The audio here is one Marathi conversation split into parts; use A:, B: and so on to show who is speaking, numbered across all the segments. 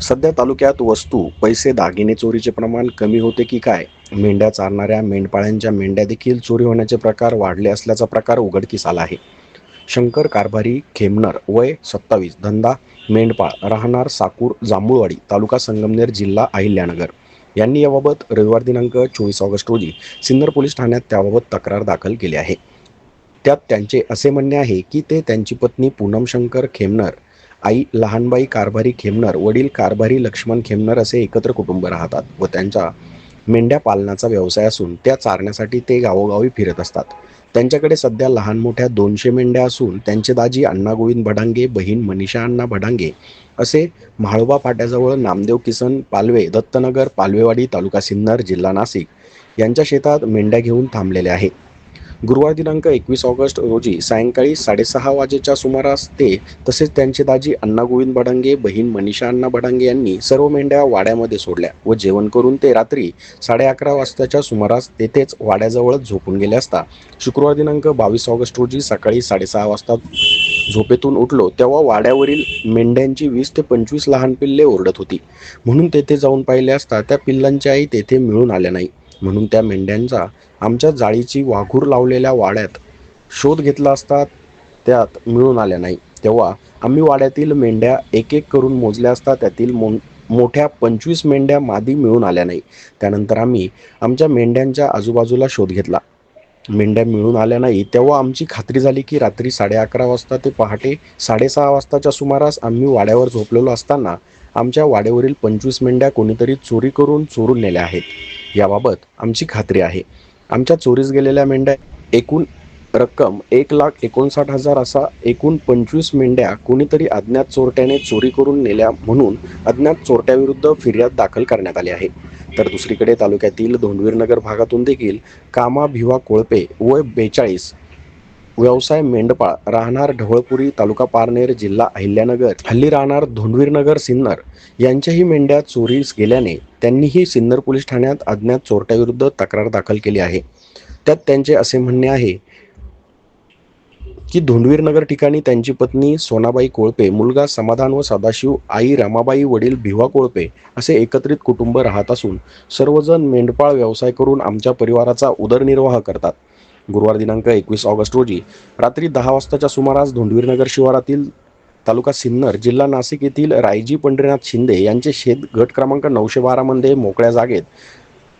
A: सध्या तालुक्यात वस्तू पैसे दागिने चोरीचे प्रमाण कमी होते की काय? मेंढ्या चारणाऱ्या मेंढपाळ्यांच्या मेंढ्या देखील चोरी होण्याचे प्रकार वाढले असल्याचा प्रकार उघडकीस आला आहे. शंकर कारभारी खेमनर वय सत्तावीस धंदा मेंढपाळ राहणार साकूर जांभूळवाडी तालुका संगमनेर जिल्हा अहिल्यानगर. यांनी याबाबत रविवार दिनांक चोवीस ऑगस्ट रोजी सिन्नर पोलीस ठाण्यात त्याबाबत तक्रार दाखल केली आहे. त्यात त्यांचे असे म्हणणे आहे की ते त्यांची पत्नी पूनम शंकर खेमनर आई लहानबाई कारभारी खेमनर वडील कारभारी लक्ष्मण खेमनर असे एकत्र कुटुंब राहतात व त्यांच्या मेंढ्या पालनाचा व्यवसाय असून त्या चारण्यासाठी ते गावोगावी फिरत असतात. त्यांच्याकडे सध्या लहान मोठ्या दोनशे मेंढ्या असून त्यांचे दाजी अण्णा गोविंद भडांगे बहीण मनीषा अण्णा भडांगे असे म्हाळोबा फाट्याजवळ नामदेव किसन पालवे दत्तनगर पालवेवाडी तालुका सिन्नर जिल्हा नाशिक यांच्या शेतात मेंढ्या घेऊन थांबलेले आहे गुरुवार दिनांक एकवीस ऑगस्ट रोजी सायंकाळी साडेसहा वाजेच्या सुमारास ते तसेच त्यांचे दाजी अण्णा गोविंद भडंगे बहीण मनीषा अण्णा भडंगे यांनी सर्व मेंढ्या वाड्यामध्ये सोडल्या व जेवण करून ते रात्री साडे अकरा वाजताच्या सुमारास तेथेच वाड्याजवळच झोपून गेले असता. शुक्रवार दिनांक बावीस ऑगस्ट रोजी सकाळी साडेसहा वाजता झोपेतून उठलो तेव्हा वाड्यावरील मेंढ्यांची वीस ते पंचवीस लहान पिल्ले ओरडत होती. म्हणून तेथे जाऊन पाहिले असता त्या पिल्लांची आई तेथे मिळून आल्या नाही. म्हणून त्या मेंढ्यांचा आमच्या जाळीची वाघूर लावलेल्या वाड्यात शोध घेतला असता त्यात मिळून आल्या नाही. तेव्हा आम्ही वाड्यातील मेंढ्या एक एक करून मोजल्या असता त्यातील मो मोठ्या पंचवीस मेंढ्या मादी मिळून आल्या नाही. त्यानंतर आम्ही आमच्या मेंढ्यांच्या आजूबाजूला शोध घेतला. मेंढ्या मिळून आल्या नाही तेव्हा आमची खात्री झाली की रात्री साडे अकरा वाजता ते पहाटे साडेसहा वाजताच्या सुमारास आम्ही वाड्यावर झोपलेलो असताना आमच्या वाड्यावरील पंचवीस मेंढ्या कोणीतरी चोरी करून चोरून नेल्या आहेत. याबाबत आमची खात्री आहे. आमच्या चोरीस गेलेल्या मेंढ्या एकूण रक्कम एक लाख एकोणसाठ हजार असा एकूण पंचवीस मेंढ्या कोणीतरी अज्ञात चोरट्याने चोरी करून नेल्या म्हणून अज्ञात चोरट्याविरुद्ध फिर्याद दाखल करण्यात आली आहे. तर दुसरीकडे तालुक्यातील धोंडवीरनगर भागातून देखील कामा भिवा कोळपे वय बेचाळीस व्यवसाय मेंढपाळ राहणार ढवळपुरी तालुका पारनेर जिल्हा अहिल्यानगर हल्ली राहणार धोंडवीरनगर सिन्नर यांच्याही मेंढ्या चोरीस गेल्याने त्यांनीही सिन्नर पोलीस ठाण्यात अज्ञात चोरट्याविरुद्ध तक्रार दाखल केली आहे. त्यात त्यांचे असे म्हणणे आहे की धोंडवीरनगर ठिकाणी त्यांची पत्नी सोनाबाई कोळपे मुलगा समाधान व सदाशिव आई रमाबाई वडील भिवा कोळपे असे एकत्रित कुटुंब राहत असून सर्वजण मेंढपाळ व्यवसाय करून आमच्या परिवाराचा उदरनिर्वाह करतात. गुरुवार दिनांक एकवीस ऑगस्ट रोजी रात्री दहा वाजताच्या सुमारास धोंडवीरनगर शिवारातील तालुका सिन्नर जिल्हा नाशिक येथील रायजी पंढरीनाथ शिंदे यांचे शेत गट क्रमांक नऊशे बारामध्ये मोकळ्या जागेत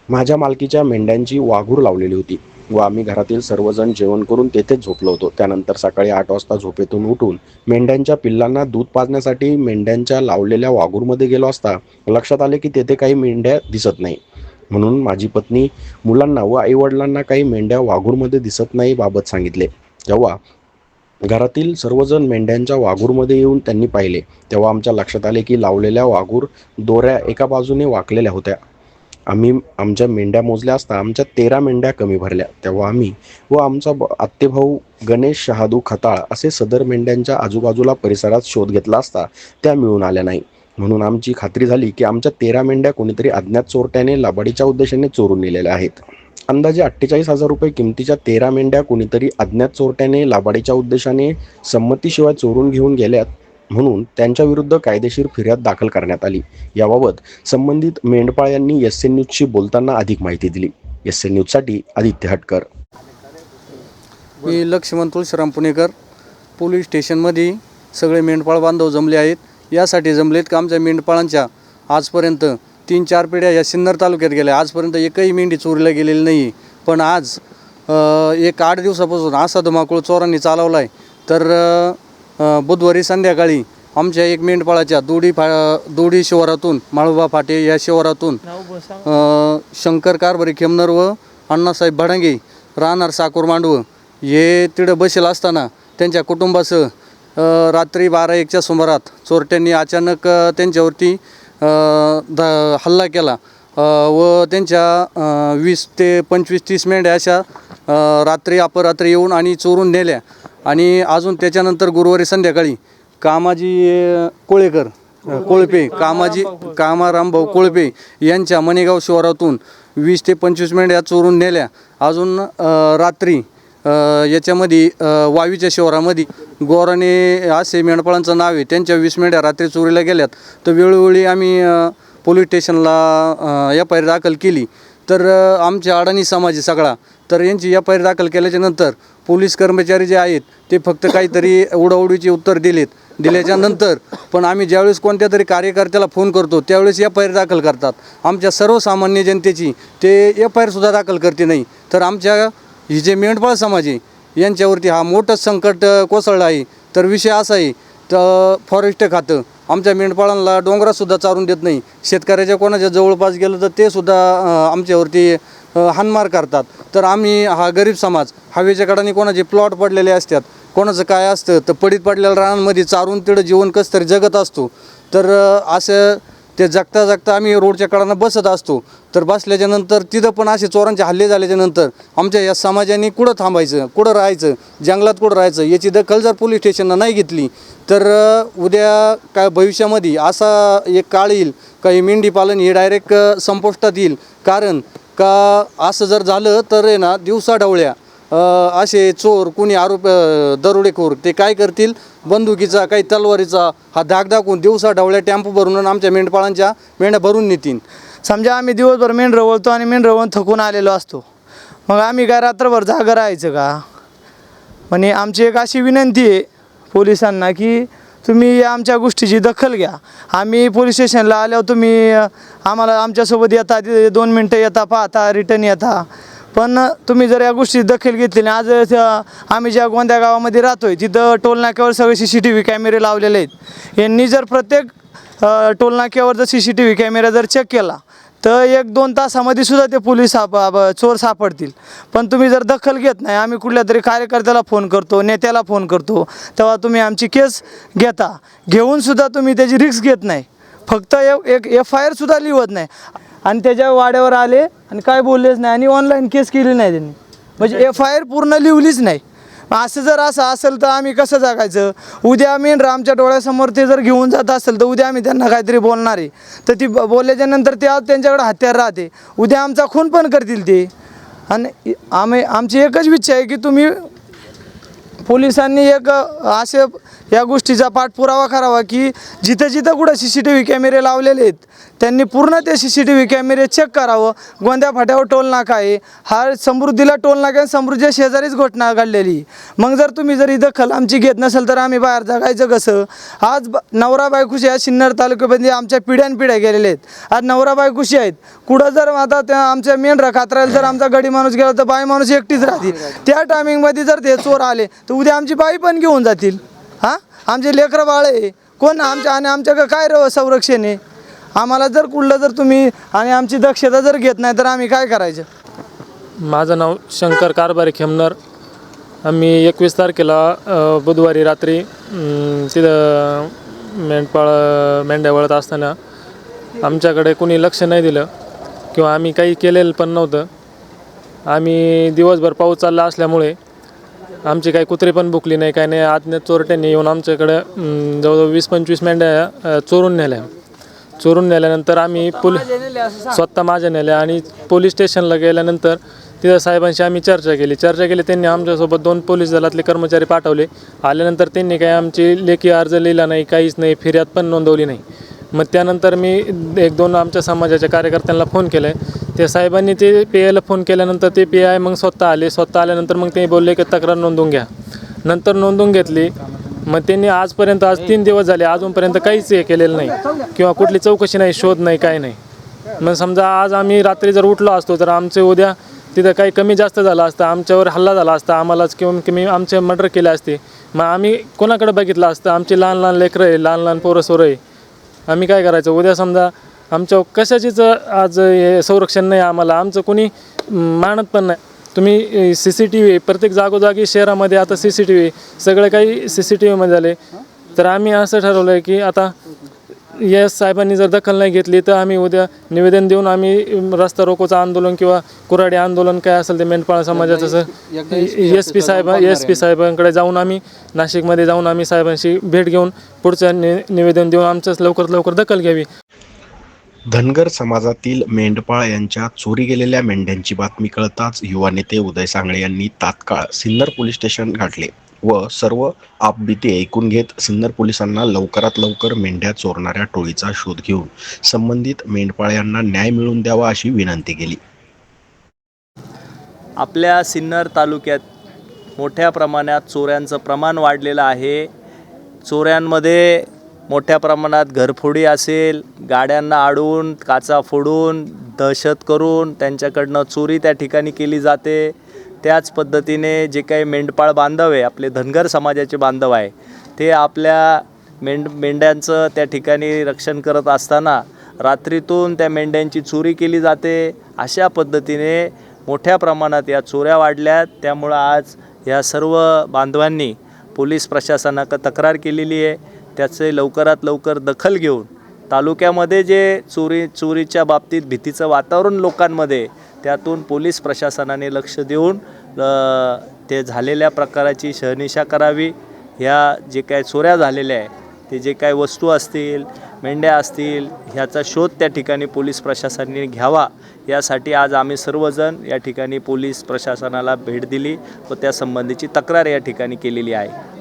A: माझ्या मालकीच्या मेंढ्यांची वाघूर लावलेली होती. व आम्ही घरातील सर्वजण जेवण करून तेथेच झोपलो होतो. त्यानंतर सकाळी आठ वाजता झोपेतून उठून मेंढ्यांच्या पिल्लांना दूध पाजण्यासाठी मेंढ्यांच्या लावलेल्या वाघूरमध्ये गेलो असता लक्षात आले की तेथे काही मेंढ्या दिसत नाही. म्हणून माझी पत्नी मुलांना व आईवडिलांना काही मेंढ्या वाघूरमध्ये दिसत नाही बाबत सांगितले. तेव्हा घरातील सर्वजण मेंढ्यांच्या वाघूरमध्ये येऊन त्यांनी पाहिले तेव्हा आमच्या लक्षात आले की लावलेल्या वाघूर दोऱ्या एका बाजूने वाकलेल्या होत्या. आम्ही आमच्या मेंढ्या मोजल्या असता आमच्या तेरा मेंढ्या कमी भरल्या. तेव्हा आम्ही व आमचा ब- आत्तेभाऊ गणेश शहादू खताळ असे सदर मेंढ्यांच्या आजूबाजूला परिसरात शोध घेतला असता त्या मिळून आल्या नाही म्हणून आमची खात्री झाली की आमच्या तेरा मेंढ्या कोणीतरी अज्ञात चोरट्याने लाबाडीच्या उद्देशाने चोरून नेलेल्या आहेत. अंदाजे अठ्ठेचाळीस हजार रुपये किमतीच्या तेरा मेंढ्या कोणीतरी अज्ञात चोरट्याने लाबाडीच्या उद्देशाने संमतीशिवाय चोरून घेऊन गेल्यात म्हणून त्यांच्या विरुद्ध कायदेशीर फिर्याद दाखल करण्यात आली. याबाबत संबंधित मेंढपाळ यांनी एस एन न्यूजशी बोलताना अधिक माहिती दिली. एस एन न्यूजसाठी आदित्य हटकर.
B: मी लक्ष्मण तुळशीराम पुणेकर पोलीस स्टेशनमध्ये सगळे मेंढपाळ बांधव जमले आहेत. यासाठी जमलेत का आमच्या मेंढपाळांच्या? आजपर्यंत तीन चार पिढ्या या सिन्नर तालुक्यात गेल्या. आजपर्यंत एकही मेंढी चोरीला गेलेली नाही. पण आज एक आठ दिवसापासून असा धुमाकूळ चोरांनी चालवला आहे तर बुधवारी संध्याकाळी आमच्या एक मेंढपाळाच्या दोडी फा दोडी शिवारातून माळोबा फाटे या शिवारातून शंकर कारभारी खेमनर व अण्णासाहेब भडांगे राहणार साकोर मांडवं हे तिथं बसेल असताना त्यांच्या कुटुंबासह रात्री बारा एकच्या सुमारात चोरट्यांनी अचानक त्यांच्यावरती अ, ध हल्ला केला. व त्यांच्या वीस ते पंचवीस तीस मेंढ्या अशा रात्री अपरात्री येऊन आणि चोरून नेल्या. आणि अजून त्याच्यानंतर गुरुवारी संध्याकाळी कामाजी कोळेकर कोळपे कामाजी कामाराम भाऊ कोळपे यांच्या मणेगाव शिवारातून वीस ते पंचवीस मेंढ्या चोरून नेल्या. अजून रात्री याच्यामध्ये वावीच्या शहरामध्ये गोराने असे मेंढपाळांचं नाव आहे. त्यांच्या वीस मेंढ्या रात्री चोरीला गेल्यात. तर वेळोवेळी आम्ही पोलीस स्टेशनला एफ आय आर दाखल केली. तर आमच्या अडाणी समाज सगळा. तर यांची एफ आय आर दाखल केल्याच्यानंतर पोलीस कर्मचारी जे आहेत ते फक्त काहीतरी उडाउडीचे उत्तर दिलेत. दिल्याच्या नंतर पण आम्ही ज्यावेळेस कोणत्या तरी कार्यकर्त्याला फोन करतो त्यावेळेस एफ आय आर दाखल करतात. आमच्या सर्वसामान्य जनतेची ते एफ आय आरसुद्धा दाखल करते नाही. तर आमच्या ही जे मेंढपाळ समाज आहे यांच्यावरती हा मोठं संकट कोसळलं आहे. तर विषय असा आहे तर फॉरेस्ट खातं. आमच्या मेंढपाळांना डोंगरातसुद्धा चारून देत नाही. शेतकऱ्याच्या कोणाच्या जवळपास गेलं तर ते सुद्धा आमच्यावरती हानमार करतात. तर आम्ही हा गरीब समाज हवेच्या कडाने कोणाचे प्लॉट पडलेले असतात कोणाचं काय असतं तर पडीत पडलेल्या रानांमध्ये चारून तिथं जीवन कसं तरी जगत असतो. तर असं ते जगता जगता आम्ही रोडच्या कडानं बसत असतो. तर बसल्याच्यानंतर तिथं पण असे चोरांचे हल्ले झाल्याच्यानंतर आमच्या या समाजाने कुठं थांबायचं कुठं राहायचं जंगलात कुठं राहायचं याची दखल जर पोलीस स्टेशननं नाही घेतली तर उद्या काय भविष्यामध्ये असा एक काळ येईल का हे मेंढी पालन हे डायरेक्ट संपुष्टात येईल. कारण का असं जर झालं तर आहे ना दिवसाढवळ्या असे चोर कुणी आरोप दरोडेखोर ते काय करतील? बंदुकीचा काही तलवारीचा हा धाक दाखवून दिवसा ढवळ्या टॅम्पो भरून आमच्या मेंढपाळांच्या मेंढ्या भरून नेतील
C: समजा आम्ही दिवसभर मेंढ रवळतो आणि मेंढ रवळून थकून आलेलो असतो. मग आम्ही काय रात्रभर जागं राहायचं का? म्हणजे आमची एक अशी विनंती आहे पोलिसांना की तुम्ही या आमच्या गोष्टीची दखल घ्या. आम्ही पोलीस स्टेशनला आल्यावर तुम्ही आम्हाला आमच्यासोबत येता दोन मिनटं येता पाहता रिटर्न येता. पण तुम्ही जर या गोष्टी दखल घेतली नाही आज आम्ही ज्या गोंद्या गावामध्ये राहतोय तिथं टोल नाक्यावर सगळे सी सी टी व्ही कॅमेरे लावलेले आहेत. यांनी जर प्रत्येक टोलनाक्यावर टोल नाक्यावर जर C C T V camera जर चेक केला तर एक दोन तासामध्ये सुद्धा ते पोलीस साप चोर सापडतील. पण तुम्ही जर दखल घेत नाही आम्ही कुठल्या तरी कार्यकर्त्याला फोन करतो नेत्याला फोन करतो तेव्हा तुम्ही आमची केस घेता. घेऊन सुद्धा तुम्ही त्याची रिक्स घेत नाही. फक्त ए- एक एफ आय आरसुद्धा लिहत नाही. आणि त्याच्या वाड्यावर आले आणि काय बोललेच नाही आणि ऑनलाईन केस केली नाही त्यांनी. म्हणजे एफ आय आर पूर्ण लिहिलीच नाही. असं जर असं असेल तर आम्ही कसं जगायचं? उद्या आम्ही आमच्या डोळ्यासमोर ते जर घेऊन जात असेल तर उद्या आम्ही त्यांना काहीतरी बोलणार आहे. तर ती ब- बोलल्याच्या नंतर ते आज त्यांच्याकडे हत्यार राहते. उद्या आमचा खून पण करतील ते. आणि आम्ही आमची एकच इच्छा आहे की तुम्ही पोलिसांनी एक असे या गोष्टीचा पाठपुरावा करावा की जिथं जिथं कुठं सी सी टी व्ही कॅमेरे लावलेले आहेत त्यांनी पूर्ण ते सी सी टी व्ही कॅमेरे चेक करावं. गोंद्या फाट्यावर टोल नाका आहे. हा समृद्धीला टोल नाका आहे, समृद्धीच्या शेजारीच घटना घडलेली. मग जर तुम्ही जर ही दखल आमची घेत नसेल तर आम्ही बाहेर जगायचं कसं? आज ब- नवरा बायकोशी या सिन्नर तालुक्यामध्ये आमच्या पिढ्यानपिढ्या गेलेले आहेत. आज नवरा बायकुशी आहेत. कुठं जर आता त्या आमच्या मेंढरा खात्रायला जर आमचा गडी माणूस गेला तर बाई माणूस एकटीच राहते त्या टायमिंगमध्ये जर ते चोर आले तर उद्या आमची बाई पण घेऊन जातील. हां? आमचे लेकरं बाळे. कोण आमच्या आणि आमच्याकडं काय र संरक्षण आहे? आम्हाला जर कुठलं जर तुम्ही आणि आमची दक्षता जर घेत नाही तर आम्ही काय करायचं?
D: माझं नाव शंकर कारभारी खेमनर. आम्ही एकवीस तारखेला अ, बुधवारी रात्री अम, तिथं मेंढपाळ मेंढ्या वळत असताना आमच्याकडे कोणी लक्ष नाही दिलं किंवा आम्ही काही केलेलं पण नव्हतं. आम्ही दिवसभर पाऊस चालला असल्यामुळे आमची काही कुत्री पण बुकली नाही काही नाही. आज्ञात चोरट्यांनी येऊन आमच्याकडे जवळजवळ वीस पंचवीस मेंढ्या चोरून नेल्या. चोरून नेल्यानंतर आम्ही पोली स्वतः माझ्या नेल्या आणि पोलीस स्टेशनला गेल्यानंतर तिथं साहेबांशी आम्ही चर्चा केली. चर्चा केली त्यांनी आमच्यासोबत दोन पोलीस दलातले कर्मचारी पाठवले. आल्यानंतर त्यांनी काही आमची लेखी अर्ज लिहिला नाही काहीच नाही फिर्याद पण नोंदवली नाही. मग त्यानंतर मी एक दोन आमच्या समाजाच्या कार्यकर्त्यांना फोन केला आहे ते साहेबांनी ते पी आयला फोन केल्यानंतर ते पी आय मग स्वतः आले. स्वतः आल्यानंतर मग ते बोलले की तक्रार नोंदवून घ्या. नंतर नोंदवून घेतली. मग त्यांनी आजपर्यंत आज तीन दिवस झाले. अजूनपर्यंत काहीच हे केलेलं नाही. किंवा कुठली चौकशी नाही शोध नाही काय नाही. मग समजा आज आम्ही रात्री जर उठलो असतो तर आमचे उद्या तिथं काही कमी जास्त झालं असतं आमच्यावर हल्ला झाला असता आम्हालाच किंवा कमी आमचे मर्डर केले असते. मग आम्ही कोणाकडे बघितलं असतं? आमची लहान लहान लेकरं आहे लहान लहान पोरं सोरं आहे. आम्ही काय करायचं? उद्या समजा आमच्या कशाचीच आज हे संरक्षण नाही आम्हाला आमचं कोणी मानत पण नाही. तुम्ही सी सी टी व्ही प्रत्येक जागोजागी शहरामध्ये आता सी सी टी व्ही सगळे काही सी सी टी व्हीमध्ये झाले. तर आम्ही असं ठरवलं आहे की आता या साहेबांनी जर दखल नाही घेतली तर आम्ही उद्या निवेदन देऊन आम्ही रस्ता रोकोचं आंदोलन किंवा कुराडी आंदोलन काय असेल ते मेंढपाळ समाजाचं एस पी साहेब एस पी साहेबांकडे जाऊन आम्ही नाशिकमध्ये जाऊन आम्ही साहेबांशी भेट घेऊन पुढचं नि निवेदन देऊन आमचं लवकरात लवकर दखल घ्यावी.
A: धनगर समाजातील मेंढपाळ यांच्या चोरी गेलेल्या मेंढ्यांची बातमी कळताच युवा नेते उदय सांगळे यांनी तात्काळ सिन्नर पोलीस स्टेशन गाठले व सर्व आपबीती ऐकून घेत सिन्नर पोलिसांना लवकरात लवकर मेंढ्या चोरणाऱ्या टोळीचा शोध घेऊन संबंधित मेंढपाळ यांना न्याय मिळवून द्यावा अशी विनंती केली.
E: आपल्या सिन्नर तालुक्यात मोठ्या प्रमाणात चोऱ्यांचं प्रमाण वाढलेलं आहे. चोऱ्यांमध्ये मोठ्या प्रमाणात घरफोडी असेल गाड्यांना अडवून काचा फोडून दहशत करून त्यांच्याकडनं चोरी त्या ठिकाणी केली जाते. त्याच पद्धतीने जे काही मेंढपाळ बांधव आहे आपले धनगर समाजाचे बांधव आहे ते आपल्या मेंढ मेंढ्यांचं त्या ठिकाणी रक्षण करत असताना रात्रीतून त्या मेंढ्यांची चोरी केली जाते. अशा पद्धतीने मोठ्या प्रमाणात या चोऱ्या वाढल्यात. त्यामुळं आज या सर्व बांधवांनी पोलीस प्रशासनाकडे तक्रार केलेली आहे. त्याचे लवकरात लवकर दखल घेऊन तालुक्यामध्ये जे चोरी चोरीच्या बाबतीत भीतीचं वातावरण लोकांमध्ये त्यातून पोलीस प्रशासनाने लक्ष देऊन ते झालेल्या प्रकाराची शहनिशा करावी. ह्या जे काय चोऱ्या झालेल्या आहे ते जे काय वस्तू असतील मेंढ्या असतील ह्याचा शोध त्या ठिकाणी पोलीस प्रशासनाने घ्यावा. यासाठी आज आम्ही सर्वजण या ठिकाणी पोलीस प्रशासनाला भेट दिली व त्या संबंधीची तक्रार या ठिकाणी केलेली आहे.